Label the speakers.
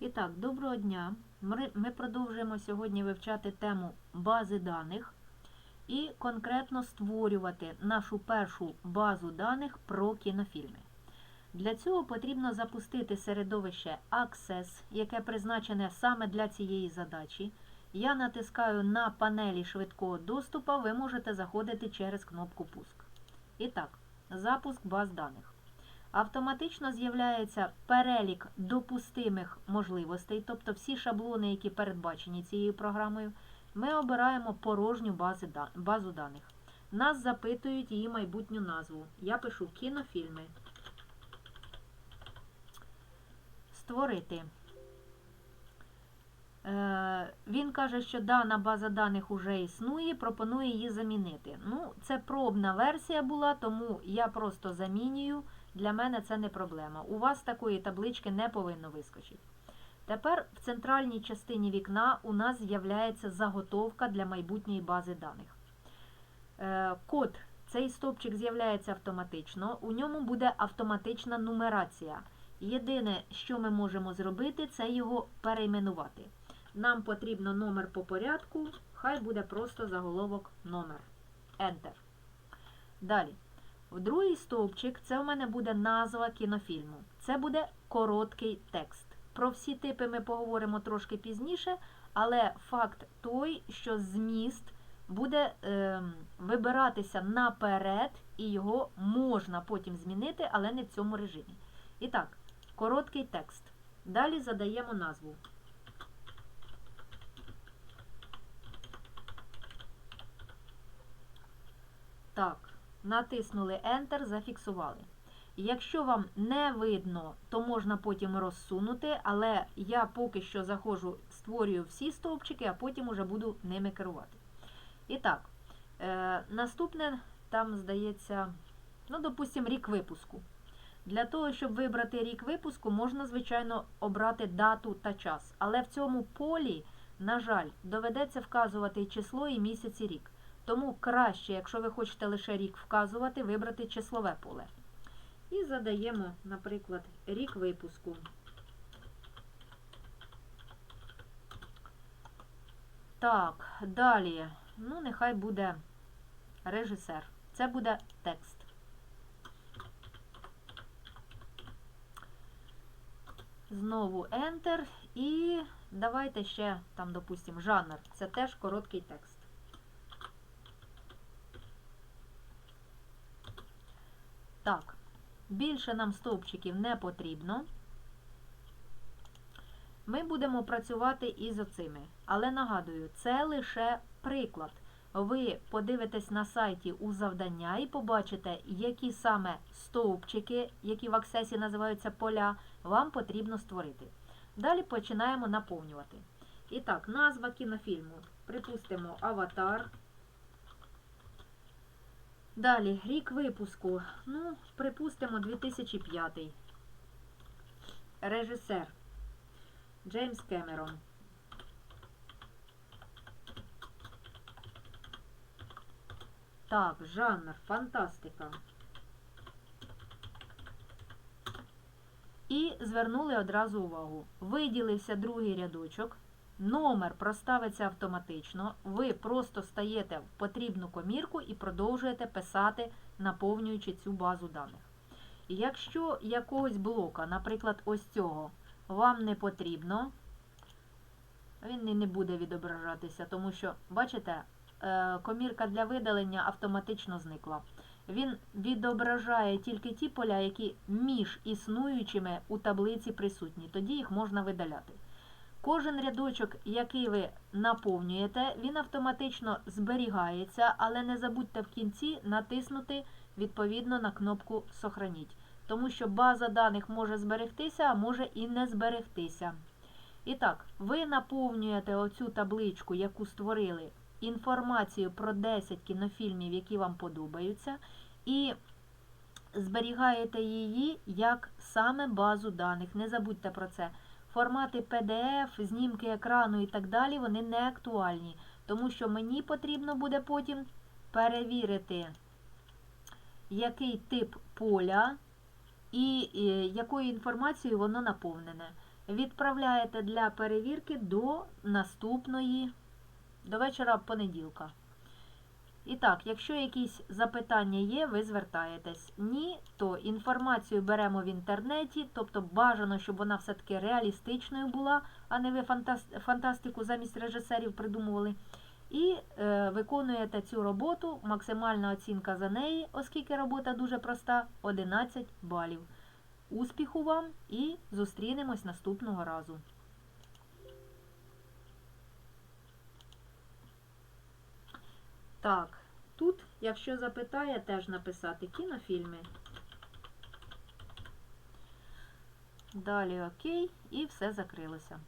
Speaker 1: І так, доброго дня. Ми продовжуємо сьогодні вивчати тему бази даних і конкретно створювати нашу першу базу даних про кінофільми. Для цього потрібно запустити середовище Access, яке призначене саме для цієї задачі. Я натискаю на панелі швидкого доступу, ви можете заходити через кнопку Пуск. І так, запуск баз даних. Автоматично з'являється перелік допустимих можливостей, тобто всі шаблони, які передбачені цією програмою. Ми обираємо порожню базу даних. Нас запитують її майбутню назву. Я пишу кінофільми. Створити. Е, Він каже, що дана база даних вже існує, пропонує її замінити. Ну, це пробна версія була, тому я просто замінюю. Для мене це не проблема. У вас такої таблички не повинно вискочити. Тепер в центральній частині вікна у нас з'являється заготовка для майбутньої бази даних. Е, Код, цей стовпчик з'являється автоматично, у ньому буде автоматична нумерація. Єдине, що ми можемо зробити, це його перейменувати. Нам потрібно номер по порядку, хай буде просто заголовок номер. Enter. Далі. В другий стовпчик це в мене буде назва кінофільму. Це буде короткий текст. Про всі типи ми поговоримо трошки пізніше, але факт той, що зміст буде е, вибиратися наперед, і його можна потім змінити, але не в цьому режимі. І так, короткий текст. Далі задаємо назву. Так, натиснули Enter, зафіксували. Якщо вам не видно, то можна потім розсунути, але я поки що заходжу, створюю всі стовпчики, а потім уже буду ними керувати. І так, е, наступне, там, здається, ну, допустимо, рік випуску. Для того, щоб вибрати рік випуску, можна, звичайно, обрати дату та час. Але в цьому полі, на жаль, доведеться вказувати число і місяць і рік. Тому краще, якщо ви хочете лише рік вказувати, вибрати числове поле. І задаємо, наприклад, рік випуску. Так, далі. Ну, нехай буде режисер. Це буде текст. Знову Enter. І давайте ще, там, допустимо, жанр. Це теж короткий текст. Так, більше нам стовпчиків не потрібно. Ми будемо працювати із оцими. Але нагадую, це лише приклад. Ви подивитесь на сайті у завдання і побачите, які саме стовпчики, які в аксесі називаються поля, вам потрібно створити. Далі починаємо наповнювати. І так, назва кінофільму. Припустимо, аватар. Далі, рік випуску. Ну, припустимо, 2005. Режисер Джеймс Кемерон. Так, жанр, фантастика. І звернули одразу увагу. Виділився другий рядочок. Номер проставиться автоматично. Ви просто стаєте в потрібну комірку і продовжуєте писати, наповнюючи цю базу даних. Якщо якогось блока, наприклад, ось цього, вам не потрібно, він і не буде відображатися, тому що, бачите, е, комірка для видалення автоматично зникла. Він відображає тільки ті поля, які між існуючими у таблиці присутні. Тоді їх можна видаляти. Кожен рядочок, який ви наповнюєте, він автоматично зберігається, але не забудьте в кінці натиснути відповідно на кнопку Сохраніть. Тому що база даних може зберегтися, а може і не зберегтися. І так, ви наповнюєте оцю табличку, яку створили, інформацію про 10 кінофільмів, які вам подобаються, і зберігаєте її як саме базу даних. Не забудьте про це. Формати PDF, знімки екрану і так далі, вони не актуальні, тому що мені потрібно буде потім перевірити, який тип поля і, якою інформацією воно наповнене. відправляєте для перевірки до наступної, до вечора понеділка. І так, якщо якісь запитання є, ви звертаєтесь. Ні, то інформацію беремо в інтернеті, тобто бажано, щоб вона все-таки реалістичною була, а не ви фантас- фантастику замість режисерів придумували. І е, виконуєте цю роботу, максимальна оцінка за неї, оскільки робота дуже проста, 11 балів. Успіху вам і зустрінемось наступного разу. Так, тут, якщо запитає, теж написати кінофільми. Далі окей, і все закрилося.